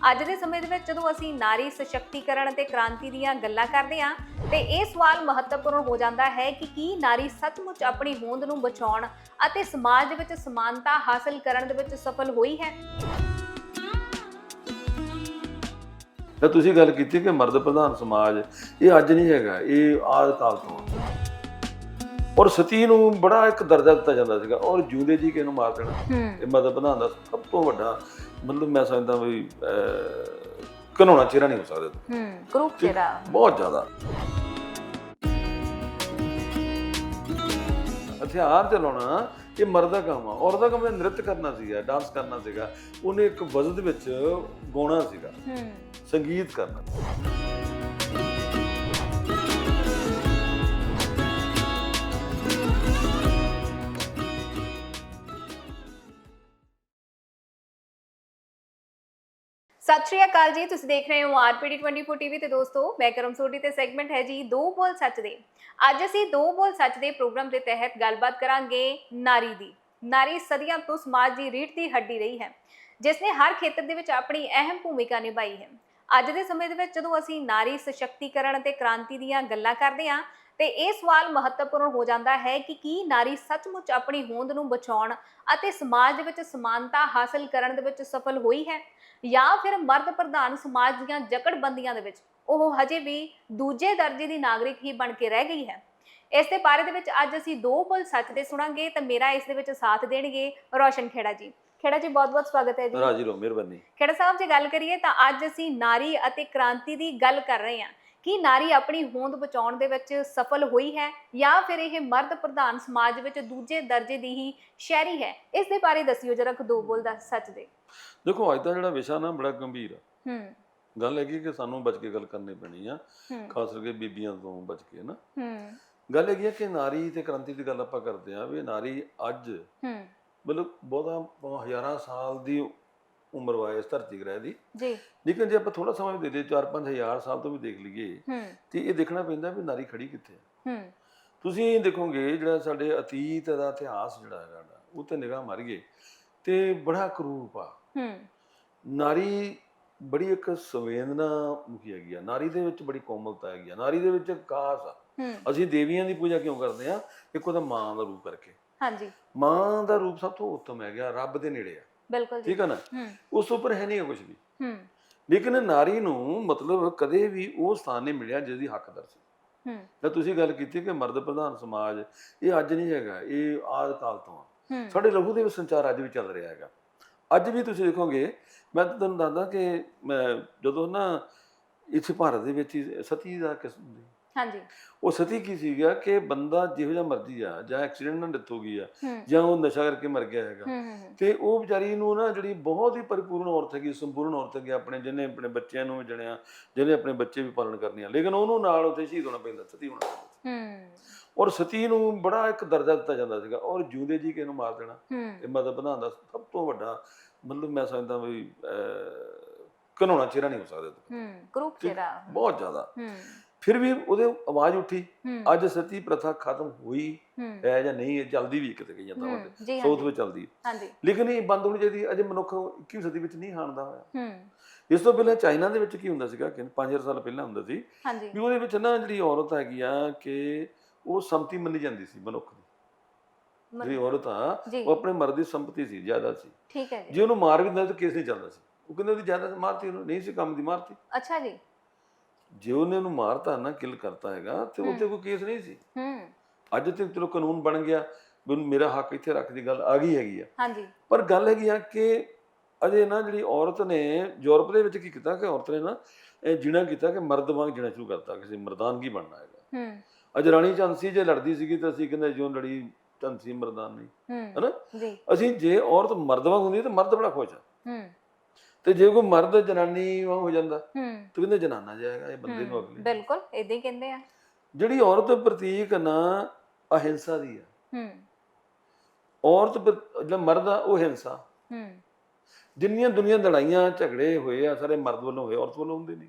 ਅੱਜ ਦੇ ਸਮੇਂ ਦੇ ਵਿੱਚ ਜਦੋਂ ਅਸੀਂ ਨਾਰੀ ਸਸ਼ਕਤੀਕਰਨ ਅਤੇ ਕ੍ਰਾਂਤੀ ਦੀਆਂ ਗੱਲਾਂ ਕਰਦੇ ਹਾਂ ਤੇ ਇਹ ਸਵਾਲ ਮਹੱਤਵਪੂਰਨ ਹੋ ਜਾਂਦਾ ਹੈ ਕਿ ਕੀ ਨਾਰੀ ਸੱਚਮੁੱਚ ਆਪਣੀ ਹੋਂਦ ਨੂੰ ਬਚਾਉਣ ਅਤੇ ਸਮਾਜ ਦੇ ਵਿੱਚ ਸਮਾਨਤਾ ਹਾਸਲ ਕਰਨ ਦੇ ਵਿੱਚ ਸਫਲ ਹੋਈ ਹੈ? ਤਾਂ ਤੁਸੀਂ ਗੱਲ ਕੀਤੀ ਕਿ ਮਰਦ ਪ੍ਰਧਾਨ ਸਮਾਜ ਇਹ ਅੱਜ ਨਹੀਂ ਹੈਗਾ ਇਹ ਆਦ ਕਾਲ ਤੋਂ। ਔਰ ਸਤੀ ਨੂੰ ਬੜਾ ਇੱਕ ਦਰਜਾ ਦਿੱਤਾ ਜਾਂਦਾ ਸੀਗਾ ਔਰ ਜਿਉਂਦੇ ਜੀ ਕਿ ਇਹਨੂੰ ਮਾਰ ਦੇਣਾ? ਇਹ ਮਰਦ ਪ੍ਰਧਾਨ ਦਾ ਸਭ ਤੋਂ ਵੱਡਾ ਮਤਲਬ ਮੈਂ ਸਮਝਦਾ ਵੀ ਕਨੋਣਾ ਚਿਹਰਾ ਨਹੀਂ ਹੋ ਸਕਦਾ ਹੂੰ ਗਰੁੱਪ ਜਿਹੜਾ ਬਹੁਤ ਜ਼ਿਆਦਾ। ਹਥਿਆਰ ਚਲਾਉਣਾ ਇਹ ਮਰਦ ਦਾ ਕੰਮ ਆ। ਔਰਤ ਦਾ ਕੰਮ ਨ੍ਰਿਤ ਕਰਨਾ ਸੀਗਾ ਡਾਂਸ ਕਰਨਾ ਸੀਗਾ। ਉਹਨੇ ਇੱਕ ਵਜਦ ਵਿੱਚ ਗਾਉਣਾ ਸੀਗਾ। ਹੂੰ। ਸੰਗੀਤ ਕਰਨਾ। ਸਤਿ ਸ਼੍ਰੀ ਅਕਾਲ ਜੀ, ਤੁਸੀਂ ਦੇਖ ਰਹੇ ਹੋ ਆਰਪੀਡੀ 24 ਟੀਵੀ ਤੇ ਦੋਸਤੋ, ਮੈਂ ਕਰਮ ਸੋਢੀ ਤੇ ਸੈਗਮੈਂਟ ਹੈ ਜੀ, ਦੋ ਬੋਲ ਸੱਚ ਦੇ। ਅੱਜ ਅਸੀਂ ਦੋ ਬੋਲ ਸੱਚ ਦੇ ਪ੍ਰੋਗਰਾਮ ਦੇ ਤਹਿਤ ਗੱਲਬਾਤ ਕਰਾਂਗੇ ਨਾਰੀ ਦੀ। ਨਾਰੀ ਸਦੀਆਂ ਤੋਂ ਸਮਾਜ ਦੀ ਰੀੜ੍ਹ ਦੀ ਹੱਡੀ ਰਹੀ ਹੈ ਜਿਸ ਨੇ ਹਰ ਖੇਤਰ ਦੇ ਵਿੱਚ ਆਪਣੀ ਅਹਿਮ ਭੂਮਿਕਾ ਨਿਭਾਈ ਹੈ। ਅੱਜ ਦੇ ਸਮੇਂ ਦੇ ਵਿੱਚ ਜਦੋਂ ਅਸੀਂ ਨਾਰੀ ਸਸ਼ਕਤੀਕਰਨ ਅਤੇ ਕ੍ਰਾਂਤੀ ਦੀਆਂ ਗੱਲਾਂ ਕਰਦੇ ਹਾਂ, ਤੇ ਇਹ ਸਵਾਲ ਮਹੱਤਵਪੂਰਨ ਹੋ ਜਾਂਦਾ ਹੈ ਕਿ ਕੀ ਨਾਰੀ ਸੱਚਮੁੱਚ ਆਪਣੀ ਹੋਂਦ ਨੂੰ ਬਚਾਉਣ ਅਤੇ ਸਮਾਜ ਦੇ ਵਿੱਚ ਸਮਾਨਤਾ ਹਾਸਲ ਕਰਨ ਦੇ ਵਿੱਚ ਸਫਲ ਹੋਈ ਹੈ ਜਾਂ ਫਿਰ ਮਰਦ ਪ੍ਰਧਾਨ ਸਮਾਜ ਦੀਆਂ ਜਕੜਬੰਦੀਆਂ ਦੇ ਵਿੱਚ, ਉਹ ਹਜੇ ਵੀ ਦੂਜੇ ਦਰਜੇ ਦੀ ਨਾਗਰਿਕ ਹੀ ਬਣ ਕੇ ਰਹਿ ਗਈ ਹੈ। ਇਸ ਦੇ ਬਾਰੇ ਦੇ ਵਿੱਚ ਅੱਜ ਅਸੀਂ ਦੋ ਬੋਲ ਸੱਚ ਦੇ ਸੁਣਾਂਗੇ ਤਾਂ ਮੇਰਾ ਇਸ ਦੇ ਵਿੱਚ ਸਾਥ ਦੇਣਗੇ ਰੋਸ਼ਨ ਖੇੜਾ ਜੀ। ਖੇੜਾ ਜੀ ਬਹੁਤ ਬਹੁਤ ਸਵਾਗਤ ਹੈ ਜੀ। ਰਾਜੀ ਰਹੋ ਮਿਹਰਬਾਨੀ। ਖੇੜਾ ਸਾਹਿਬ ਜੇ ਗੱਲ ਕਰੀਏ ਤਾਂ ਅੱਜ ਅਸੀਂ ਨਾਰੀ ਅਤੇ ਕ੍ਰਾਂਤੀ ਦੀ ਗੱਲ ਕਰ ਰਹੇ ਹਾਂ। ਕਿ ਨਾਰੀ ਆਪਣੀ ਹੋਂਦ ਬਚਾਉਣ ਦੇ ਵਿੱਚ ਸਫਲ ਹੋਈ ਹੈ ਜਾਂ ਫਿਰ ਇਹ ਮਰਦ ਪ੍ਰਧਾਨ ਸਮਾਜ ਵਿੱਚ ਦੂਜੇ ਦਰਜੇ ਦੀ ਹੀ ਸ਼ਹਿਰੀ ਹੈ? ਇਸ ਦੇ ਬਾਰੇ ਦੱਸਿਓ ਜਰਾ ਕੁ ਦੋ ਬੋਲ ਦਾ ਸੱਚ ਦੇ। ਦੇਖੋ ਅੱਜ ਦਾ ਜਿਹੜਾ ਵਿਸ਼ਾ ਨਾ ਬੜਾ ਗੰਭੀਰ ਆ। ਹੂੰ। ਗੱਲ ਹੈਗੀ ਕਿ ਸਾਨੂੰ ਬਚ ਕੇ ਗੱਲ ਕਰਨੀ ਪੈਣੀ ਆ। ਖਾਸ ਕਰਕੇ ਬੀਬੀਆਂ ਤੋਂ ਬਚ ਕੇ ਨਾ? ਹੂੰ। ਗੱਲ ਆ ਕਿ ਨਾਰੀ ਤੇ ਕ੍ਰਾਂਤੀ ਦੀ ਗੱਲ ਆਪਾਂ ਕਰਦੇ ਆ ਵੀ ਨਾਰੀ ਅੱਜ ਹੂੰ। ਮਤਲਬ ਬਹੁਤਾ ਹਜ਼ਾਰਾਂ ਸਾਲ ਦੀ ਉਮਰ ਵਾ ਇਸ ਧਰਤੀ ਗ੍ਰਹਿ ਦੀ ਜੀ। ਲੇਕਿਨ ਜੇ ਆਪਾਂ ਥੋੜਾ ਸਮਾਂ ਵੀ ਦੇ ਦੇ 4-5 ਹਜ਼ਾਰ ਸਾਲ ਤੋਂ ਵੀ ਦੇਖ ਲਈਏ ਹੂੰ। ਤੇ ਇਹ ਦੇਖਣਾ ਪੈਂਦਾ ਵੀ ਨਾਰੀ ਖੜੀ ਕਿੱਥੇ ਹੂੰ। ਤੁਸੀਂ ਦੇਖੋਗੇ ਜਿਹੜਾ ਸਾਡੇ ਅਤੀਤ ਦਾ ਇਤਿਹਾਸ ਜਿਹੜਾ ਹੈਗਾ ਉਹ ਤੇ ਨਿਗਾਹ ਮਾਰੀਏ ਤੇ ਬੜਾ ਕਰੂਪ ਆ। ਹੂੰ। ਨਾਰੀ ਬੜੀ ਇੱਕ ਸੰਵੇਦਨਾ ਮੁਖੀ ਹੈਗੀ ਆ। ਨਾਰੀ ਦੇ ਵਿੱਚ ਬੜੀ ਕੋਮਲਤਾ ਹੈਗੀ ਆ। ਨਾਰੀ ਦੇ ਵਿੱਚ ਕਾਸ ਆ। ਅਸੀਂ ਦੇਵੀਆਂ ਦੀ ਪੂਜਾ ਕਿਉਂ ਕਰਦੇ ਆ? ਇੱਕ ਉਹਦਾ ਮਾਂ ਦਾ ਰੂਪ ਕਰਕੇ। ਹਾਂਜੀ। ਮਾਂ ਦਾ ਰੂਪ ਸਭ ਤੋਂ ਉੱਤਮ ਹੈਗਾ ਰੱਬ ਦੇ ਨੇੜੇ ਆ। ਬਿਲਕੁਲ ਠੀਕ ਹੈ ਨਾ? ਉਸ ਉੱਪਰ ਹੈ ਨਹੀਂ ਕੁਝ ਵੀ। ਹੂੰ। ਲੇਕਿਨ ਨਾਰੀ ਨੂੰ ਮਤਲਬ ਕਦੇ ਵੀ ਉਹ ਸਥਾਨ ਨਹੀਂ ਮਿਲਿਆ ਜਿਸ ਦੀ ਹੱਕਦਾਰ ਸੀ ਹੂੰ। ਤਾਂ ਤੁਸੀਂ ਗੱਲ ਕੀਤੀ ਕਿ ਮਰਦ ਪ੍ਰਧਾਨ ਸਮਾਜ ਇਹ ਅੱਜ ਨਹੀਂ ਹੈਗਾ ਇਹ ਆਦ ਕਾਲ ਤੋਂ ਆ। ਸਾਡੇ ਲਹੂ ਦੇ ਵਿੱਚ ਸੰਚਾਰ ਅੱਜ ਵੀ ਚੱਲ ਰਿਹਾ ਹੈਗਾ। ਅੱਜ ਵੀ ਤੁਸੀਂ ਦੇਖੋਗੇ ਮੈਂ ਤਾਂ ਤੁਹਾਨੂੰ ਦੱਸਦਾ ਕਿ ਜਦੋਂ ਨਾ ਇੱਥੇ ਭਾਰਤ ਦੇ ਵਿੱਚ ਸਤੀ ਦਾ ਕਿਸਮ ਦੀ ਹਾਂਜੀ। ਉਹ ਸਤੀ ਕੀ ਸੀਗਾ ਕਿ ਬੰਦਾ ਜਿਹੋ ਜਿਹਾ ਮਰਜ਼ੀ ਆ ਜਾਂ ਐਕਸੀਡੈਂਟ ਨਾਲ ਡੈਥ ਹੋ ਗਈ ਆ ਜਾਂ ਉਹ ਨਸ਼ਾ ਕਰਕੇ ਮਰ ਗਿਆ ਹੈਗਾ। ਤੇ ਉਹ ਵਿਚਾਰੀ ਨੂੰ ਨਾ ਜਿਹੜੀ ਬਹੁਤ ਹੀ ਪਰਿਪੂਰਨ ਔਰਤ ਹੈਗੀ ਸੰਪੂਰਨ ਔਰਤ ਹੈਗੀ ਆਪਣੇ ਜਿਹਨੇ ਆਪਣੇ ਬੱਚਿਆਂ ਨੂੰ ਵੀ ਜਣਿਆ ਜਿਹਨੇ ਆਪਣੇ ਬੱਚੇ ਵੀ ਪਾਲਣ ਕਰਨੇ ਆ ਲੇਕਿਨ ਉਹਨੂੰ ਨਾਲ ਉੱਥੇ ਸ਼ਹੀਦ ਹੋਣਾ ਪੈਂਦਾ ਸਤੀ ਹੋਣਾ ਹੂੰ। ਔਰ ਸਤੀ ਨੂੰ ਬੜਾ ਇੱਕ ਦਰਜਾ ਦਿੱਤਾ ਜਾਂਦਾ ਸੀਗਾ। ਔਰ ਜਿਉਂਦੇ ਜੀ ਕਿ ਇਹਨੂੰ ਮਾਰ ਦੇਣਾ ਇਹ ਮਦਦ ਬਣਾਉਣ ਦਾ ਸਭ ਤੋਂ ਵੱਡਾ ਮਤਲਬ ਮੈਂ ਸਮਝਦਾ ਵੀ ਕਨੋਣਾ ਚਿਹਰਾ ਨਹੀਂ ਹੋ ਸਕਦਾ। ਹੂੰ ਗਰੁੱਪ ਬਹੁਤ ਜ਼ਿਆਦਾ। ਹੂੰ। ਫਿਰ ਵੀ ਉਹਦੇ ਆਵਾਜ਼ ਉੱਠੀ ਹੂੰ। ਅੱਜ ਸਤੀ ਪ੍ਰਥਾ ਖਤਮ ਹੋਈ ਹੂੰ। ਹੈ ਜਾਂ ਨਹੀਂ ਇਹ ਚੱਲਦੀ ਵੀ ਕਿਤੇ ਕਈਆਂ ਥਾਵਾਂ ਤੇ। ਹੂੰ, ਹਾਂਜੀ। ਵਿੱਚ ਚੱਲਦੀ ਹੈ। ਹਾਂਜੀ। ਲੇਕਿਨ ਇਹ ਬੰਦ ਹੋਣੀ ਚਾਹੀਦੀ ਅਜੇ ਮਨੁੱਖ 21ਵੀਂ ਸਦੀ ਵਿੱਚ ਨਹੀਂ ਹਾਣਦਾ ਹੋਇਆ। ਹੂੰ। ਇਸ ਤੋਂ ਪਹਿਲਾਂ ਚਾਈਨਾ ਦੇ ਵਿੱਚ ਕੀ ਹੁੰਦਾ ਸੀਗਾ ਕਿ 5000 ਸਾਲ ਪਹਿਲਾਂ ਹੁੰਦਾ ਸੀ ਵੀ ਉਹਦੇ ਵਿੱਚ ਨਾ ਜਿਹੜੀ ਔਰਤ ਹੈਗੀ ਆ ਕਿ ਉਹ ਸੰਪਤੀ ਮੰਨੀ ਜਾਂਦੀ ਸੀ ਮਨੁੱਖ ਦੀ। ਜਿਹੜੀ ਔਰਤ ਆ ਉਹ ਆਪਣੇ ਮਰਦ ਦੀ ਸੰਪਤੀ ਸੀ ਜ਼ਿਆਦਾ ਸੀ। ਠੀਕ ਹੈ ਜੀ। ਜੇ ਉਹਨੂੰ ਮਾਰ ਵੀ ਦਿੰਦਾ ਤਾਂ ਕੇਸ ਨਹੀਂ ਚੱਲਦਾ ਸੀ। ਉਹ ਕਹਿੰਦੇ ਉਹਦੀ ਜ਼ਿਆਦਾ ਮਾਰਤੀ ਉਹਨੂੰ ਨਹੀਂ ਸੀ ਕੰਮ ਦੀ ਮਾਰਤੀ। ਅੱਛਾ ਜੀ। ਜੇ ਉਹਨੇ ਉਹਨੂੰ ਮਾਰਤਾ ਨਾ ਕਿਲ ਕਰਤਾ ਹੈਗਾ ਤੇ। ਉੱਤੇ ਕੋਈ ਕੇਸ ਨਹੀਂ ਸੀ। ਹੂੰ। ਅੱਜ ਤੇ ਚਲੋ ਕਾਨੂੰਨ ਬਣ ਗਿਆ ਉਹਨੂੰ ਮੇਰਾ ਹੱਕ ਇੱਥੇ ਰੱਖ ਦੀ ਗੱਲ ਆ ਗਈ ਹੈਗੀ ਆ। ਹਾਂਜੀ। ਪਰ ਗੱਲ ਹੈਗੀ ਆ ਕਿ ਅਜੇ ਨਾ ਜਿਹੜੀ ਔਰਤ ਨੇ ਯੂਰਪ ਦੇ ਵਿੱਚ ਕੀ ਕੀਤਾ ਕਿ ਔਰਤ ਨੇ ਨਾ ਇਹ ਜਿਣਾ ਕੀਤਾ ਕਿ ਮਰਦ ਵਾਂਗ ਜਿਣਾ ਸ਼ੁਰੂ ਕਰਤਾ ਕਿਸੇ ਮਰਦਾਨਗੀ ਬਣਨਾ ਹੈਗਾ। ਹੂੰ। ਅਜ ਰਾਣੀ ਝਾਂਸੀ ਜੇ ਲੜਦੀ ਸੀਗੀ ਤਾਂ ਅਸੀਂ ਕਹਿੰਦੇ ਜਿਉਂ ਲੜੀ ਝਾਂਸੀ ਮਰਦਾਨ ਨਹੀਂ ਹੈਨਾ? ਜੀ। ਅਸੀਂ ਜੇ ਔਰਤ ਮਰਦ ਵਾਂਗ ਹੁੰਦੀ ਤਾਂ ਮਰਦ ਬੜਾ ਖੁਸ਼ ਆ। ਹੂੰ। ਤੇ ਜੇ ਕੋਈ ਮਰਦ ਜਨਾਨੀ ਵਾਂਗ ਹੋ ਜਾਂਦਾ ਹੂੰ। ਤਾਂ ਕਹਿੰਦੇ ਜਨਾਨਾ ਜਾਏਗਾ ਇਹ ਬੰਦੇ ਨੂੰ ਅਗਲੇ। ਬਿਲਕੁਲ ਇਦਾਂ ਹੀ ਕਹਿੰਦੇ ਆ। ਜਿਹੜੀ ਔਰਤ ਪ੍ਰਤੀਕ ਨਾ ਅਹਿੰਸਾ ਦੀ ਆ। ਹੂੰ। ਔਰਤ ਪ੍ਰ- ਜਿਹੜਾ ਮਰਦ ਆ ਉਹ ਹਿੰਸਾ। ਹੂੰ। ਜਿੰਨੀਆਂ ਦੁਨੀਆ ਲੜਾਈਆਂ ਝਗੜੇ ਹੋਏ ਆ ਸਾਰੇ ਮਰਦ ਵੱਲੋਂ ਹੋਏ ਔਰਤ ਵੱਲੋਂ ਹੁੰਦੇ ਨਹੀਂ।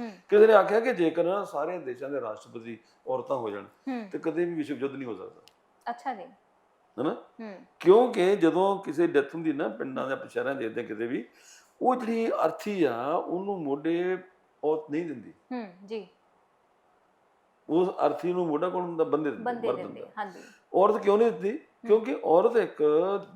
ਹੂੰ। ਕਿਸੇ ਨੇ ਆਖਿਆ ਕਿ ਜੇਕਰ ਨਾ ਸਾਰੇ ਦੇਸ਼ਾਂ ਦੇ ਰਾਸ਼ਟਰਪਤੀ ਔਰਤਾਂ ਹੋ ਜਾਣ ਹੂੰ। ਤੇ ਕਦੇ ਵੀ ਵਿਸ਼ਵ ਯੁੱਧ ਨਹੀਂ ਹੋ ਸਕਦਾ। ਅੱਛਾ ਜੀ। ਹੈਨਾ? ਕਿਉਂਕਿ ਜਦੋਂ ਕਿਸੇ ਡੈਥ ਹੁੰਦੀ ਨਾ ਪਿੰਡਾਂ ਦੇ ਸ਼ਹਿਰਾਂ ਦੇ ਇੱਦਾਂ ਕਿਤੇ ਵੀ ਉਹ ਜਿਹੜੀ ਅਰਥੀ ਆ ਉਹਨੂੰ ਮੋਢੇ ਔਰਤ ਨਹੀਂ ਦਿੰਦੀ। ਹੂੰ ਜੀ। ਉਸ ਅਰਥੀ ਨੂੰ ਮੋਢਾ ਕੋਣ ਹੁੰਦਾ ਬੰਦੇ ਬੰਦੇ ਦਿੰਦੇ। ਹਾਂਜੀ। ਔਰਤ ਕਿਉਂ ਨਹੀਂ ਦਿੰਦੀ? ਕਿਉਂਕਿ ਔਰਤ ਇੱਕ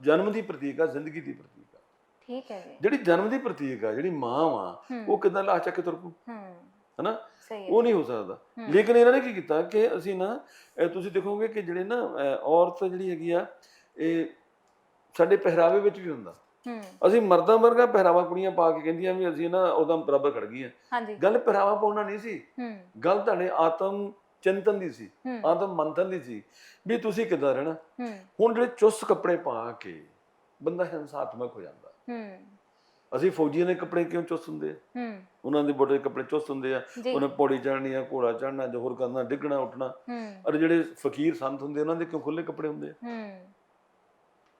ਜਨਮ ਦੀ ਪ੍ਰਤੀਕ ਆ ਜ਼ਿੰਦਗੀ ਦੀ ਪ੍ਰਤੀਕ ਆ। ਠੀਕ ਹੈ ਜੀ। ਜਿਹੜੀ ਜਨਮ ਦੀ ਪ੍ਰਤੀਕ ਆ ਜਿਹੜੀ ਮਾਂ ਵਾ ਹੂੰ। ਉਹ ਕਿਦਾਂ ਲਾਸ਼ ਚੱਕ ਕੇ ਤੁਰ ਪੂ ਹੂੰ। ਹਨਾ? ਸਹੀ ਹੈ ਉਹ ਨਹੀਂ ਹੋ ਸਕਦਾ। ਲੇਕਿਨ ਇਹਨਾਂ ਨੇ ਕੀ ਕੀਤਾ ਕਿ ਅਸੀਂ ਨਾ ਇਹ ਤੁਸੀਂ ਦੇਖੋਗੇ ਕਿ ਜਿਹੜੇ ਨਾ ਅਹ, ਔਰਤ ਜਿਹੜੀ ਹੈਗੀ ਆ ਇਹ ਸਾਡੇ ਪਹਿਰਾਵੇ ਵਿੱਚ ਵੀ ਹੁੰਦਾ। ਹੂੰ। ਅਸੀਂ ਮਰਦਾਂ ਵਰਗਾ ਪਹਿਰਾਵਾ ਕੁੜੀਆਂ ਪਾ ਕੇ ਕਹਿੰਦੀਆਂ ਵੀ ਅਸੀਂ ਨਾ ਉਹਦਾ ਬਰਾਬਰ ਖੜ ਗਈਆਂ। ਹਾਂਜੀ। ਗੱਲ ਪਹਿਰਾਵਾ ਪਾਉਣਾ ਨਹੀਂ ਸੀ। ਹੂੰ। ਗੱਲ ਤੁਹਾਡੇ ਆਤਮ ਚਿੰਤਨ ਦੀ ਸੀ। ਹੂੰ। ਆਤਮ ਮੰਥਨ ਦੀ ਸੀ ਵੀ ਤੁਸੀਂ ਕਿੱਦਾਂ ਰਹਿਣਾ। ਹੂੰ। ਹੁਣ ਜਿਹੜੇ ਚੁਸਤ ਕੱਪੜੇ ਪਾ ਕੇ ਬੰਦਾ ਹਿੰਸਾਤਮਕ ਹੋ ਜਾਂਦਾ। ਹੂੰ। ਅਸੀਂ ਫੌਜੀਆਂ ਦੇ ਕੱਪੜੇ ਕਿਉਂ ਚੁਸਤ ਹੁੰਦੇ ਆ? ਹੂੰ। ਉਹਨਾਂ ਦੇ ਬੋਡੇ ਕੱਪੜੇ ਚੁਸਤ ਹੁੰਦੇ ਆ। ਜੀ। ਉਹਨੇ ਪੌੜੀ ਚੜ੍ਹਨੀ ਆ ਘੋੜਾ ਚੜ੍ਹਨਾ ਜੋਹਰ ਕਰਨਾ ਡਿੱਗਣਾ ਉੱਠਣਾ। ਹੂੰ। ਔਰ ਜਿਹੜੇ ਫਕੀਰ ਸੰਤ ਹੁੰਦੇ ਉਹਨਾਂ ਦੇ ਕਿਉਂ ਖੁੱਲੇ ਕੱਪੜੇ ਹੁੰਦੇ ਆ? ਹੂੰ।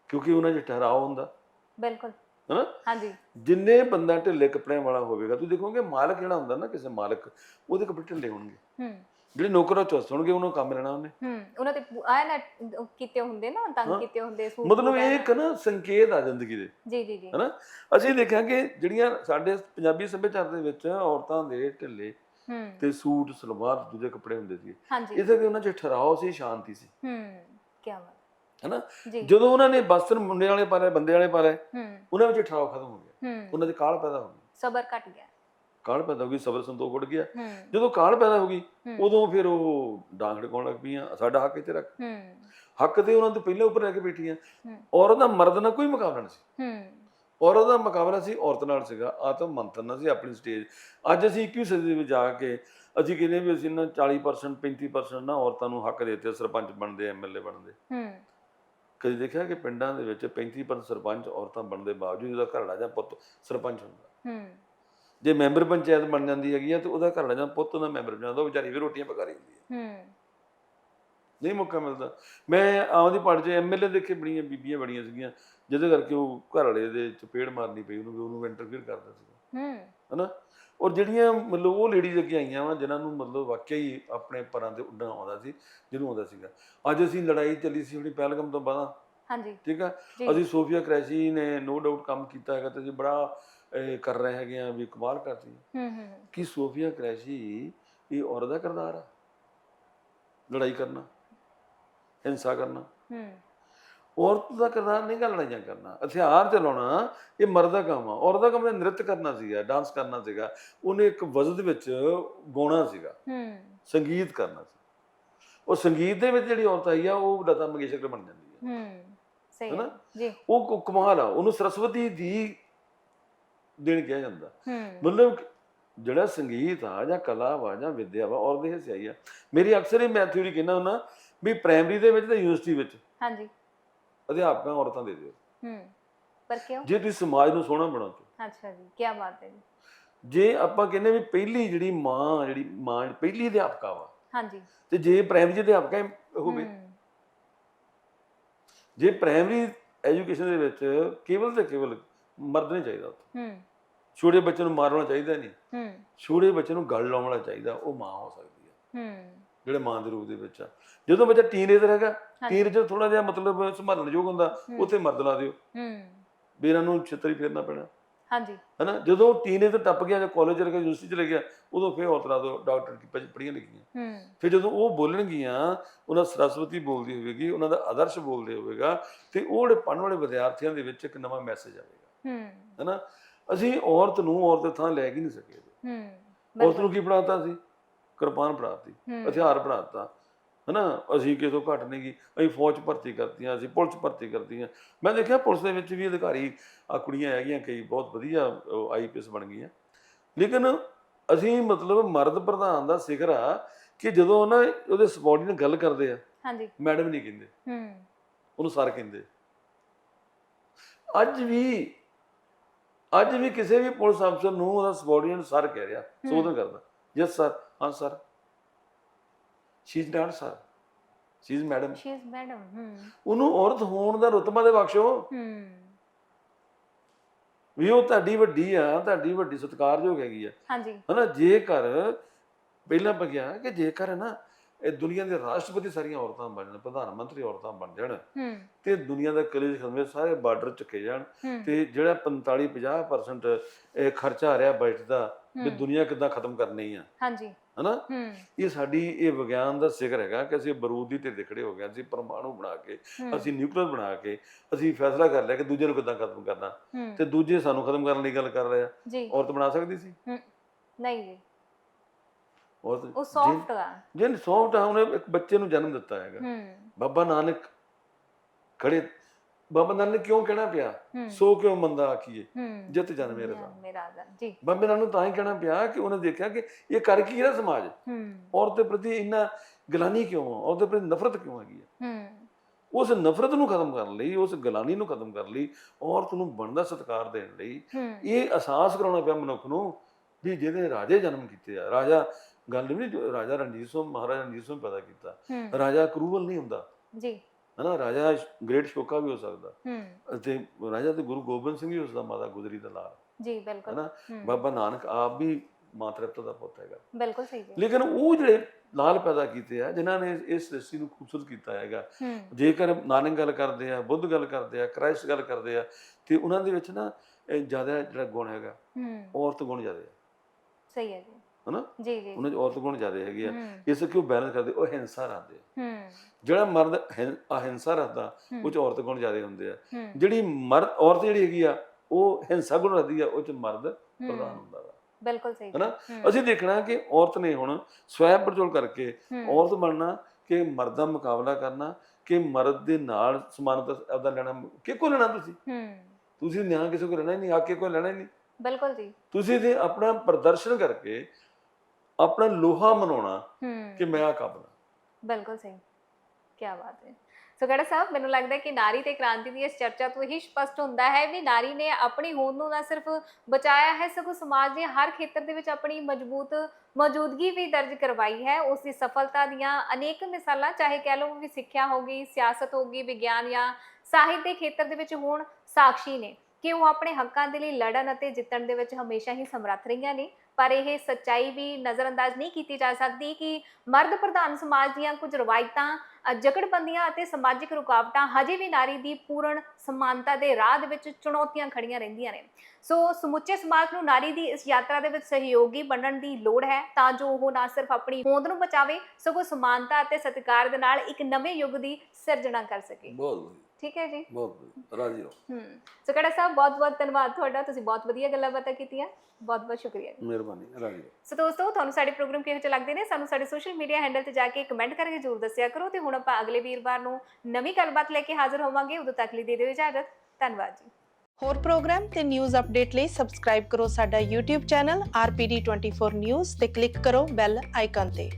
ਕਿਉਂਕਿ ਉਹਨਾਂ 'ਚ ਠਹਿਰਾਅ ਹੁੰਦਾ। ਬਿਲਕੁਲ। ਹਨਾ? ਹਾਂਜੀ। ਜਿੰਨੇ ਬੰਦਾ ਢਿੱਲੇ ਕੱਪੜਿਆਂ ਵਾਲਾ ਹੋਵੇਗਾ ਤੁਸੀਂ ਦੇਖੋਗੇ ਮਾਲਕ ਜਿਹੜਾ ਹੁੰਦਾ ਨਾ ਕਿਸੇ ਮਾਲਕ ਉਹਦੇ ਕੱਪੜੇ ਢਿੱਲੇ ਹੋਣਗੇ। ਹੂੰ। ਜਿਹੜੇ ਨੌਕਰ ਚੁਸਤ ਹੋਣਗੇ ਉਹਨੂੰ ਕੰਮ ਲੈਣਾ ਉਹਨੇ। ਹੂੰ ਉਹਨਾਂ ਤੇ ਆਇਆ ਨਾ ਉਹ ਕੀਤੇ ਹੁੰਦੇ ਨਾ ਤੰਗ। ਕੀਤੇ ਹੁੰਦੇ ਸੂਟ ਮਤਲਬ ਇਹ। ਇੱਕ ਨਾ ਸੰਕੇਤ ਆ ਜ਼ਿੰਦਗੀ ਦੇ। ਜੀ ਜੀ ਜੀ। ਹਨਾ? ਅਸੀਂ ਦੇਖਿਆ ਕਿ ਜਿਹੜੀਆਂ ਸਾਡੇ ਪੰਜਾਬੀ ਸੱਭਿਆਚਾਰ ਦੇ ਵਿੱਚ ਔਰਤਾਂ ਦੇ ਢਿੱਲੇ ਹੂੰ। ਤੇ ਸੂਟ ਸਲਵਾਰ ਦੂਜੇ ਕੱਪੜੇ ਹੁੰਦੇ ਸੀ ਇਹਦੇ ਕਿ ਉਹਨਾਂ 'ਚ ਠਹਿਰਾਓ ਸੀ ਸ਼ਾਂਤੀ ਸੀ। ਹੂੰ ਕੀ ਬਾਤ। ਹਨਾ? ਜਦੋਂ ਉਹਨਾਂ ਨੇ ਬਸਤਰ ਮੁੰਡੇ ਵਾਲੇ ਪਾ ਲਏ ਬੰਦੇ ਵਾਲੇ ਪਾ ਲਏ ਹੂੰ। ਉਹਨਾਂ ਵਿੱਚ ਠਹਿਰਾਓ ਖਤਮ ਹੋ ਗਿਆ। ਉਹਨਾਂ 'ਚ ਕਾਲ ਪੈਦਾ ਹੋ ਗਈ ਸਬਰ ਘਟ ਗਿਆ। ਕਾਲ ਪੈਦਾ ਹੋ ਗਈ ਸਬਰ ਸੰਤੋਖ ਉੱਡ ਗਿਆ। ਜਦੋਂ ਕਾਲ ਪੈਦਾ ਹੋ ਗਈ। ਉਦੋਂ ਫਿਰ ਉਹ ਡਾਂਗ ਡਕਾਉਣ ਲੱਗ ਪਈਆਂ ਸਾਡਾ ਹੱਕ ਇੱਥੇ ਰੱਖ। ਹੱਕ ਤੇ ਉਹਨਾਂ ਤੋਂ ਪਹਿਲਾਂ ਉੱਪਰ ਲੈ ਕੇ ਬੈਠੀਆਂ। ਔਰਤ ਦਾ ਮਰਦ ਨਾਲ ਕੋਈ ਮੁਕਾਬਲਾ ਨਹੀਂ ਸੀ। ਔਰਤ ਦਾ ਮੁਕਾਬਲਾ ਸੀ ਔਰਤ ਨਾਲ ਸੀਗਾ ਆਤਮ ਮੰਥਨ ਨਾਲ ਸੀ ਆਪਣੀ ਸਟੇਜ ਅੱਜ ਅਸੀਂ 21ਵੀਂ ਸਦੀ ਦੇ ਵਿੱਚ ਜਾ ਕੇ ਅਸੀਂ ਕਹਿੰਦੇ ਵੀ ਅਸੀਂ ਨਾ 40% 35% ਨਾ ਔਰਤਾਂ ਨੂੰ ਹੱਕ ਦਿੱਤੇ ਸਰਪੰਚ ਬਣਦੇ ਐਮਐਲਏ ਬਣਦੇ। ਹੂੰ। ਕਦੇ ਦੇਖਿਆ ਕਿ ਪਿੰਡਾਂ ਦੇ ਵਿੱਚ 35% ਸਰਪੰਚ ਔਰਤਾਂ ਬਣਨ ਦੇ ਬਾਵਜੂਦ ਉਹਦਾ ਘਰੜਾ ਜਾਂ ਪੁੱਤ ਸਰਪੰਚ ਹੁੰਦਾ? ਹੂੰ। ਜੇ ਮੈਂਬਰ ਪੰਚਾਇਤ ਬਣ ਜਾਂਦੀ ਹੈਗੀ ਆ ਤੇ ਉਹਦਾ ਘਰੜਾ ਜਾਂ ਪੁੱਤ ਦਾ ਮੈਂਬਰ ਬਣ ਜਾਂਦਾ ਉਹ ਵਿਚਾਰੀ ਵੀ ਰੋਟੀਆਂ ਪਕਾ ਰਹੀ ਹੁੰਦੀ ਹੈ ਹੂੰ। ਨਹੀਂ ਮੌਕਾ ਮਿਲਦਾ। ਮੈਂ ਆਉਂਦੀ ਪਾਰਟੀ 'ਚ ਐਮਐਲਏ ਦੇਖੇ ਬੜੀਆਂ ਬੀਬੀਆਂ ਬੜੀਆਂ ਸੀਗੀਆਂ ਜਿਹਦੇ ਕਰਕੇ ਉਹ ਘਰ ਵਾਲੇ ਦੇ ਚਪੇੜ ਮਾਰਨੀ ਪਈ ਉਹਨੂੰ ਵੀ ਉਹਨੂੰ ਇੰਟਰਫੇਅਰ ਕਰਦਾ ਸੀ ਹੂੰ। ਹਨਾ? ਔਰ ਜਿਹੜੀਆਂ ਮਤਲਬ ਉਹ ਲੇਡੀਜ਼ ਅੱਗੇ ਆਈਆਂ ਵਾ ਜਿਨ੍ਹਾਂ ਨੂੰ ਮਤਲਬ ਵਾਕਿਆ ਹੀ ਆਪਣੇ ਪਰਾਂ ਤੇ ਉੱਡਣਾ ਆਉਂਦਾ ਸੀ ਜਿਹਨੂੰ ਆਉਂਦਾ ਸੀਗਾ। ਅੱਜ ਅਸੀਂ ਲੜਾਈ ਚੱਲੀ ਸੀ ਜਿਹੜੀ ਪਹਿਲਗਮ ਤੋਂ ਬਾਅਦ। ਹਾਂਜੀ। ਠੀਕ ਆ? ਜੀ। ਅਸੀਂ ਸੋਫੀਆ ਕ੍ਰੈਸ਼ੀ ਨੇ ਨੋ ਡਾਊਟ ਕੰਮ ਕੀਤਾ ਹੈਗਾ ਤੇ ਅਸੀਂ ਬੜਾ ਇਹ, ਕਰ ਰਹੇ ਹੈਗੇ ਆ ਵੀ ਕਮਾਲ ਕਰਦੀ ਹੂੰ ਹੂੰ। ਕਿ ਸੋਫੀਆ ਕ੍ਰੈਸ਼ੀ ਇਹ ਔਰਤ ਦਾ ਕਿਰਦਾਰ ਆ? ਲੜਾਈ ਕਰਨਾ ਹਿੰਸਾ ਕਰਨਾ। ਹੂੰ। ਔਰਤ ਦਾ ਕਿਰਦਾਰ ਨਹੀਂ ਗਾ ਲੜਾਈਆਂ ਕਰਨਾ। ਹਥਿਆਰ ਚਲਾਉਣਾ ਇਹ ਮਰਦ ਦਾ ਕੰਮ ਆ। ਔਰਤ ਦਾ ਕੰਮ ਹੈ ਨ੍ਰਿਤ ਕਰਨਾ ਸੀਗਾ ਡਾਂਸ ਕਰਨਾ ਸੀਗਾ। ਉਹਨੇ ਇੱਕ ਵਜਦ ਵਿੱਚ ਗਾਉਣਾ ਸੀਗਾ। ਹੂੰ। ਸੰਗੀਤ ਕਰਨਾ ਸੀ। ਉਹ ਸੰਗੀਤ ਦੇ ਵਿੱਚ ਜਿਹੜੀ ਔਰਤ ਆਈ ਆ ਉਹ ਲਤਾ ਮੰਗੇਸ਼ਕਰ ਬਣ ਜਾਂਦੀ ਹੈ ਹੂੰ। ਸਹੀ? ਹੈ। ਜੀ। ਉਹ ਕਮਾਲ ਆ। ਉਹਨੂੰ ਸਰਸਵਤੀ ਦੀ ਦੇਣ ਕਿਹਾ ਜਾਂਦਾ। ਮਤਲਬ ਜਿਹੜਾ ਸੰਗੀਤ ਆ ਜਾਂ ਕਲਾ ਵਾ ਜਾਂ ਵਿਦਿਆ ਵਾ ਔਰ ਦੇ ਹਿੱਸੇ ਆਈ ਆ। ਮੇਰੀ ਅਕਸਰ ਹੀ ਮੈਂ ਥਿਊਰੀ ਕਹਿੰਦਾ ਹੁੰਦਾ ਵੀ ਪ੍ਰਾਇਮਰੀ ਦੇ ਵਿੱਚ ਤੇ ਯੂਨੀਵਰਸਿਟੀ ਵਿੱਚ ਹਾਂਜੀ। ਅਧਿਆਪਕਾਂ ਔਰਤਾਂ ਦੇ ਦਿਓ। ਹੂੰ। ਪਰ ਕਿਉਂ? ਜੇ ਤੁਸੀਂ ਸਮਾਜ ਨੂੰ ਸੋਹਣਾ ਬਣਾਓ ਅੱਛਾ ਜੀ ਕੀ ਬਾਤ ਹੈ ਜੀ। ਜੇ ਆਪਾਂ ਕਹਿੰਦੇ ਵੀ ਪਹਿਲੀ ਜਿਹੜੀ ਮਾਂ ਜਿਹੜੀ ਮਾਂ ਪਹਿਲੀ ਅਧਿਆਪਕਾ ਵਾ ਹਾਂਜੀ। ਤੇ ਜੇ ਪ੍ਰਾਇਮਰੀ ਦੇ ਅਧਿਆਪਕਾ ਹੋਵੇ। ਜੇ ਪ੍ਰਾਇਮਰੀ ਐਜੂਕੇਸ਼ਨ ਦੇ ਵਿੱਚ ਕੇਵਲ ਤੇ ਕੇਵਲ ਮਰਦ ਨਹੀਂ ਚਾਹੀਦਾ। ਹੂੰ। ਛੋਟੇ ਬੱਚੇ ਨੂੰ ਮਾਰਨਾ ਚਾਹੀਦਾ ਨਹੀਂ। ਹੂੰ। ਛੋਟੇ ਬੱਚੇ ਨੂੰ ਗੱਲ ਲਾਉਣਾ ਚਾਹੀਦਾ ਉਹ ਮਾਂ ਹੋ ਸਕਦੀ ਹੈ ਹੂੰ। ਜਿਹੜੇ ਮਾਂ ਦੇ ਰੂਪ ਦੇ ਵਿੱਚ ਆ। ਜਦੋਂ ਬੱਚਾ ਟੀਨੇਜਰ ਹੈਗਾ। ਟੀਨੇਜਰ ਥੋੜਾ ਜਿਹਾ ਮਤਲਬ ਸੰਭਾਲਣ ਯੋਗ ਹੁੰਦਾ। ਉੱਥੇ ਮਰਦ ਲਾ ਦਿਓ। ਹੂੰ। ਵੀ ਇਹਨਾਂ ਨੂੰ ਛਿੱਤਰੀ ਫੇਰਨਾ ਪੈਣਾ। ਹਾਂਜੀ। ਹਨਾ? ਜਦੋਂ ਟੀਨੇਜਰ ਟੱਪ ਗਿਆ ਜਾਂ ਕਾਲਜ ਚਲੇ ਗਿਆ ਯੂਨੀਵਰਸਿਟੀ ਚਲੇ ਗਿਆ ਉਦੋਂ ਫੇਰ ਔਰਤ ਦਿਓ ਡਾਕਟਰ ਕੀ ਪੜ੍ਹ- ਪੜ੍ਹੀਆਂ ਲਿਖੀਆਂ। ਹੂੰ। ਫਿਰ ਜਦੋਂ ਉਹ ਬੋਲਣਗੀਆਂ ਉਹਨਾਂ ਸਰਸਵਤੀ ਬੋਲਦੀ ਹੋਵੇਗੀ ਉਹਨਾਂ ਦਾ ਆਦਰਸ਼ ਬੋਲਦੇ ਹੋਵੇਗਾ ਤੇ ਉਹ ਜਿਹੜੇ ਪੜ੍ਹਨ ਵਾਲੇ ਵਿਦਿਆਰਥੀਆਂ ਦੇ ਵਿੱਚ ਇੱਕ ਨਵਾਂ ਮੈਸੇਜ ਆਵੇਗਾ। ਹੂੰ। ਹੈਨਾ? ਅਸੀਂ ਔਰਤ ਨੂੰ ਔਰਤ ਦੇ ਥਾਂ ਲੈ ਕੇ ਨਹੀਂ ਸਕੇ। ਹੂੰ ਔਰਤ ਨੂੰ ਕੀ ਪੜਾਤਾ ਸੀ ਕਿਰਪਾਨ ਪੜਾਤੀ ਹੂੰ, ਹਥਿਆਰ ਪੜਾਤਾ ਹਨਾ? ਅਸੀਂ ਕਿਸੇ ਤੋਂ ਘੱਟ ਨਹੀਂ ਗੀ। ਅਸੀਂ ਫੌਜ ਭਰਤੀ ਕਰਤੀਆਂ ਅਸੀਂ ਪੁਲਿਸ ਭਰਤੀ ਕਰਤੀਆਂ। ਮੈਂ ਦੇਖਿਆ ਪੁਲਿਸ ਦੇ ਵਿੱਚ ਵੀ ਅਧਿਕਾਰੀ ਆ ਕੁੜੀਆਂ ਹੈਗੀਆਂ ਕਈ ਬਹੁਤ ਵਧੀਆ ਆਈਪੀਐਸ ਬਣ ਗਈਆਂ। ਲੇਕਿਨ ਅਸੀਂ ਮਤਲਬ ਮਰਦ ਪ੍ਰਧਾਨ ਦਾ ਸਿਖਰ ਆ ਕਿ ਜਦੋਂ ਨਾ ਉਹਦੇ ਸਬੋਰਡੀਨੇਟ ਗੱਲ ਕਰਦੇ ਆ ਹਾਂਜੀ। ਮੈਡਮ ਨਹੀਂ ਕਹਿੰਦੇ। ਹੂੰ। ਉਹਨੂੰ ਸਰ ਕਹਿੰਦੇ। ਅੱਜ ਵੀ ਅੱਜ ਵੀ ਕਿਸੇ ਵੀ ਪੁਲਿਸ ਅਫਸਰ ਨੂੰ ਉਹਦਾ ਸਬੋਰਡੀਨੇਟ ਸਰ ਕਹਿ ਰਿਹਾ ਸੋਧਨ ਕਰਦਾ ਯਸ ਸਰ ਹਾਂ sir she is not sir she is madam she is madam ਹੂੰ। ਉਹਨੂੰ ਔਰਤ ਹੋਣ ਦਾ ਰੁਤਬਾ ਦੇ ਬਖਸ਼ੋ। ਹੂੰ। ਵੀ ਉਹ ਤੁਹਾਡੀ ਵੱਡੀ ਆ ਤੁਹਾਡੀ ਵੱਡੀ ਸਤਿਕਾਰਯੋਗ ਹੈਗੀ ਆ। ਹਾਂਜੀ। ਹਨਾ ਜੇਕਰ ਪਹਿਲਾਂ ਕਿਹਾ ਕਿ ਜੇਕਰ ਨਾ ਇਹ ਦੁਨੀਆ ਦੇ ਰਾਸ਼ਟਰਪਤੀ ਸਾਰੀਆਂ ਔਰਤਾਂ ਬਣ ਜਾਣ ਪ੍ਰਧਾਨ ਮੰਤਰੀ ਔਰਤਾਂ ਬਣ ਜਾਣ। ਤੇ ਦੁਨੀਆ ਦਾ ਕਲੇਜ ਖਤਮੇ ਸਾਰੇ ਬਾਰਡਰ ਚੁੱਕੇ ਜਾਣ। ਤੇ ਜਿਹੜਾ 45 50% ਇਹ ਖਰਚਾ ਆ ਰਿਹਾ ਬਜਟ ਦਾ ਵੀ। ਦੁਨੀਆ ਕਿੱਦਾਂ ਖਤਮ ਕਰਨੀ ਆ। ਹਾਂਜੀ। ਹਨਾ? ਇਹ ਸਾਡੀ ਇਹ ਵਿਗਿਆਨ ਦਾ ਸਿਖਰ ਹੈਗਾ ਕਿ ਅਸੀਂ ਬਰੂਦ ਦੀ ਢਿੱਡ ਖੜੇ ਹੋ ਗਏ ਅਸੀਂ ਪਰਮਾਣੂ ਬਣਾ ਕੇ ਅਸੀਂ ਨਿਊਕਲੀਅਰ ਬਣਾ ਕੇ ਅਸੀਂ ਫੈਸਲਾ ਕਰ ਲਿਆ ਕਿ ਦੂਜੇ ਨੂੰ ਕਿੱਦਾਂ ਖਤਮ ਕਰਨਾ। ਤੇ ਦੂਜੇ ਸਾਨੂੰ ਖਤਮ ਕਰਨ ਲਈ ਗੱਲ ਕਰ ਰਹੇ ਆ। ਔਰਤ ਬਣਾ ਸਕਦੀ ਸੀ? ਨਹੀਂ ਜੀ ਔਰਤ ਉਹ ਸੌਫਟ ਆ। ਜਿਹਨ ਸੌਫਟ ਆ ਉਹਨੇ ਇੱਕ ਬੱਚੇ ਨੂੰ ਜਨਮ ਦਿੱਤਾ ਹੈਗਾ। ਹੂੰ। ਬਾਬਾ ਨਾਨਕ ਖੜੇ। ਬਾਬਾ ਨਾਨਕ ਕਿਉਂ ਕਹਿਣਾ ਪਿਆ? ਹੂੰ। ਸੋ ਕਿਉਂ ਮੰਦਾ ਆਖੀਏ? ਹੂੰ। ਜਿੱਤ ਜਨ ਮੇਰੇ ਦਾ ਮੇਰਾ ਦਾ ਜੀ। ਬਾਬੇ ਨਾਨਕ ਨੂੰ ਤਾਂ ਹੀ ਕਹਿਣਾ ਪਿਆ ਕਿ ਉਹਨੇ ਦੇਖਿਆ ਕਿ ਇਹ ਕਰ ਕੀ ਰਿਹਾ ਸਮਾਜ? ਹੂੰ। ਔਰਤ ਦੇ ਪ੍ਰਤੀ ਇੰਨਾ ਗਲਾਨੀ ਕਿਉਂ ਆ? ਔਰਤ ਦੇ ਪ੍ਰਤੀ ਨਫ਼ਰਤ ਕਿਉਂ ਹੈਗੀ ਆ? ਹੂੰ। ਉਸ ਨਫ਼ਰਤ ਨੂੰ ਖਤਮ ਕਰਨ ਲਈ ਉਸ ਗਲਾਨੀ ਨੂੰ ਖਤਮ ਕਰਨ ਲਈ ਔਰਤ ਨੂੰ ਬਣਦਾ ਸਤਿਕਾਰ ਦੇਣ ਲਈ ਹੂੰ। ਇਹ ਅਹਿਸਾਸ ਕਰਾਉਣਾ ਪਿਆ ਮਨੁੱਖ ਨੂੰ ਵੀ ਜਿਹਦੇ ਰਾਜੇ ਜਨਮ ਕੀਤੇ ਆ ਰਾਜਾ ਗੱਲ ਨਹੀਂ ਜੋ ਰਾਜਾ ਰਣਜੀਤ ਸਿੰਘ ਮਹਾਰਾਜਾ ਰਣਜੀਤ ਸਿੰਘ ਪੈਦਾ ਕੀਤਾ। ਹੂੰ। ਰਾਜਾ ਕਰੂਵਲ ਨਹੀਂ ਹੁੰਦਾ। ਜੀ। ਹਨਾ ਰਾਜਾ ਗ੍ਰੇਟ ਸ਼ੋਕਾ ਵੀ ਹੋ ਸਕਦਾ। ਹੂੰ। ਅਤੇ ਰਾਜਾ ਤੇ ਗੁਰੂ ਗੋਬਿੰਦ ਸਿੰਘ ਵੀ ਉਸ ਦਾ ਮਾਤਾ ਗੁਜਰੀ ਦਾ ਲਾਲ ਜੀ ਬਿਲਕੁਲ। ਹਨਾ ਹੂੰ, ਬਾਬਾ ਨਾਨਕ ਆਪ ਵੀ ਮਾਂ ਤ੍ਰਿਪਤ ਦਾ ਪੁੱਤ ਹੈਗਾ। ਬਿਲਕੁਲ ਸਹੀ ਜੀ ਲੇਕਿਨ ਉਹ ਜਿਹੜੇ ਲਾਲ ਪੈਦਾ ਕੀਤੇ ਆ ਜਿਨ੍ਹਾਂ ਨੇ ਇਸ ਸ੍ਰਿਸ਼ਟੀ ਨੂੰ ਖੂਬਸੂਰਤ ਕੀਤਾ ਹੈਗਾ ਹੂੰ। ਜੇਕਰ ਨਾਨਕ ਗੱਲ ਕਰਦੇ ਆ ਬੁੱਧ ਗੱਲ ਕਰਦੇ ਆ ਕ੍ਰਾਈਸਟ ਗੱਲ ਕਰਦੇ ਆ ਤੇ ਉਹਨਾਂ ਦੇ ਵਿੱਚ ਨਾ ਜ਼ਿਆਦਾ ਜਿਹੜਾ ਗੁਣ ਹੈਗਾ ਹੂੰ। ਔਰਤ ਗੁਣ ਜ਼ਿਆਦਾ ਹੈ ਸਹੀ ਹੈ ਜੀ। ਹਨਾ? ਜੀ ਜੀ। ਉਹਨਾਂ 'ਚ ਔਰਤ ਗੁਣ ਜ਼ਿਆਦਾ ਹੈਗੇ ਆ। ਹੂੰ। ਇਸ ਕਿਉਂ ਬੈਲੈਂਸ ਕਰਦੇ? ਉਹ ਹਿੰਸਾ ਰੱਖਦੇ ਆ। ਹੂੰ। ਜਿਹੜਾ ਮਰਦ ਹਿੰ- ਅਹਿੰਸਾ ਰੱਖਦਾ ਹੂੰ, ਉਹ 'ਚ ਔਰਤ ਗੁਣ ਜ਼ਿਆਦਾ ਹੁੰਦੇ ਆ। ਹੂੰ। ਜਿਹੜੀ ਮਰਦ ਔਰਤ ਜਿਹੜੀ ਹੈਗੀ ਆ ਉਹ ਹਿੰਸਾ ਗੁਣ ਰੱਖਦੀ ਆ ਉਹ 'ਚ ਮਰਦ ਪ੍ਰਧਾਨ ਹੂੰ, ਹੁੰਦਾ ਵਾ। ਬਿਲਕੁਲ ਸਹੀ। ਹਨਾ? ਹੂੰ, ਅਸੀਂ ਦੇਖਣਾ ਕਿ ਔਰਤ ਨੇ ਹੁਣ ਸਵੈ ਪਰਚੋਲ ਕਰਕੇ ਹੂੰ, ਔਰਤ ਬਣਨਾ ਕਿ ਮਰਦ ਦਾ ਮੁਕਾਬਲਾ ਕਰਨਾ ਕਿ ਮਰਦ ਦੇ ਨਾਲ ਸਮਾਨਤਾ ਆਪਦਾ ਲੈਣਾ ਕਿ ਕੋ ਲੈਣਾ ਤੁਸੀਂ? ਹੂੰ। ਤੁਸੀਂ ਨਿਆਂ ਕਿਸੇ ਕੋ ਲੈਣਾ ਹੀ ਨਹੀਂ ਆ ਕੇ ਕੋ ਲੈਣਾ ਹੀ ਨਹੀਂ। ਬਿਲਕੁਲ ਜੀ। ਤੁਸੀਂ ਤੇ ਆਪਣਾ ਪ੍ਰਦਰਸ਼ਨ ਕਰਕੇ ਆਪਣਾ ਲੋਹਾ ਮਨਾਉਣਾ ਹੂੰ। ਕਿ ਮੈਂ ਆ ਕਾਬਲ ਹਾਂ। ਬਿਲਕੁਲ ਸਹੀ। ਕੀ ਬਾਤ ਹੈ। ਸੋ ਗੜਾ ਸਾਹਿਬ ਮੈਨੂੰ ਲੱਗਦਾ ਹੈ ਕਿ ਨਾਰੀ ਤੇ ਕ੍ਰਾਂਤੀ ਦੀ ਇਸ ਚਰਚਾ ਤੋਂ ਹੀ ਸਪਸ਼ਟ ਹੁੰਦਾ ਹੈ ਵੀ ਨਾਰੀ ਨੇ ਆਪਣੀ ਹੋਂਦ ਨੂੰ ਨਾ ਸਿਰਫ ਬਚਾਇਆ ਹੈ ਸਗੋਂ ਸਮਾਜ ਦੇ ਹਰ ਖੇਤਰ ਦੇ ਵਿੱਚ ਆਪਣੀ ਮਜ਼ਬੂਤ ਮੌਜੂਦਗੀ ਵੀ ਦਰਜ ਕਰਵਾਈ ਹੈ। ਉਸ ਦੀ ਸਫਲਤਾ ਦੀਆਂ ਅਨੇਕ ਮਿਸਾਲਾਂ ਚਾਹੇ ਕਹਿ ਲਓ ਵੀ ਸਿੱਖਿਆ ਹੋਗੀ ਸਿਆਸਤ ਹੋਗੀ ਵਿਗਿਆਨ ਜਾਂ ਸਾਹਿਤ ਦੇ ਖੇਤਰ ਦੇ ਵਿੱਚ ਹੋਣ ਸਾਖੀ ਨੇ ਕਿ ਉਹ ਆਪਣੇ ਹੱਕਾਂ ਦੇ ਲਈ ਲੜਨ ਅਤੇ ਜਿੱਤਣ ਦੇ ਵਿੱਚ ਹਮੇਸ਼ਾ ਹੀ ਸਮਰੱਥ ਰਹੀਆਂ ਨੇ। ਪਰ ਇਹ ਸੱਚਾਈ ਵੀ ਨਜ਼ਰਅੰਦਾਜ਼ ਨਹੀਂ ਕੀਤੀ ਜਾ ਸਕਦੀ ਕਿ ਮਰਦ ਪ੍ਰਧਾਨ ਸਮਾਜ ਦੀਆਂ ਕੁਝ ਰਵਾਇਤਾਂ ਜਕੜਬੰਦੀਆਂ ਅਤੇ ਸਮਾਜਿਕ ਰੁਕਾਵਟਾਂ ਹਜੇ ਵੀ ਨਾਰੀ ਦੀ ਪੂਰਨ ਸਮਾਨਤਾ ਦੇ ਰਾਹ ਦੇ ਵਿੱਚ ਚੁਣੌਤੀਆਂ ਖੜੀਆਂ ਰਹਿੰਦੀਆਂ ਨੇ। ਸੋ ਸਮੁੱਚੇ ਸਮਾਜ ਨੂੰ ਨਾਰੀ ਦੀ ਇਸ ਯਾਤਰਾ ਦੇ ਵਿੱਚ ਸਹਿਯੋਗੀ ਬਣਨ ਦੀ ਲੋੜ ਹੈ ਤਾਂ ਜੋ ਉਹ ਨਾ ਸਿਰਫ ਆਪਣੀ ਹੋਂਦ ਨੂੰ ਬਚਾਵੇ, ਸਗੋਂ ਸਮਾਨਤਾ ਅਤੇ ਸਤਿਕਾਰ ਦੇ ਨਾਲ ਇੱਕ ਨਵੇਂ ਯੁੱਗ ਦੀ ਸਿਰਜਣਾ ਕਰ ਸਕੇ। ਬਹੁਤ ਠੀਕ ਹੈ ਜੀ? ਬਹੁਤ ਵਧੀਆ ਰਾਜੀ ਰਹੋ। ਹੂੰ। ਸੋ ਕੜਾ ਸਾਹਿਬ ਬਹੁਤ ਬਹੁਤ ਧੰਨਵਾਦ ਤੁਹਾਡਾ ਤੁਸੀਂ ਬਹੁਤ ਵਧੀਆ ਗੱਲਾਂ ਬਾਤਾਂ ਕੀਤੀਆਂ। ਬਹੁਤ ਬਹੁਤ ਸ਼ੁਕਰੀਆ ਜੀ। ਮਿਹਰਬਾਨੀ ਰਾਜੀ ਰਹੋ। ਸੋ ਦੋਸਤੋ ਤੁਹਾਨੂੰ ਸਾਡੇ ਪ੍ਰੋਗਰਾਮ ਕਿਹੋ ਜਿਹੇ ਲੱਗਦੇ ਨੇ ਸਾਨੂੰ ਸਾਡੇ ਸੋਸ਼ਲ ਮੀਡੀਆ ਹੈਂਡਲ ਤੇ ਜਾ ਕੇ ਕਮੈਂਟ ਕਰਕੇ ਜ਼ਰੂਰ ਦੱਸਿਆ ਕਰੋ ਤੇ ਹੁਣ ਆਪਾਂ ਅਗਲੇ ਵੀਰਵਾਰ ਨੂੰ ਨਵੀਂ ਗੱਲਬਾਤ ਲੈ ਕੇ ਹਾਜ਼ਰ ਹੋਵਾਂਗੇ। ਉਦੋਂ ਤੱਕ ਲਈ ਦੇ ਦਿਓ ਇਜਾਜ਼ਤ। ਧੰਨਵਾਦ ਜੀ। ਹੋਰ ਪ੍ਰੋਗਰਾਮ ਤੇ ਨਿਊਜ਼ ਅਪਡੇਟ ਲਈ ਸਬਸਕ੍ਰਾਈਬ ਕਰੋ ਸਾਡਾ YouTube ਚੈਨਲ RPD24 News ਤੇ ਕਲਿੱਕ ਕਰੋ ਬੈਲ ਆਈਕਨ ਤੇ।